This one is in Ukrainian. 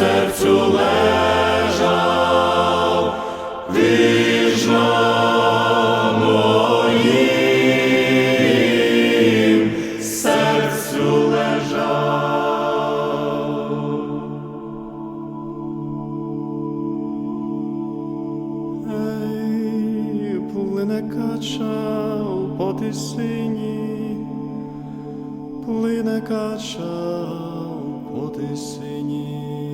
Серцю лежав, на моїм серцю лежав. Ей, плине кача по тисині, плине кача по тисині.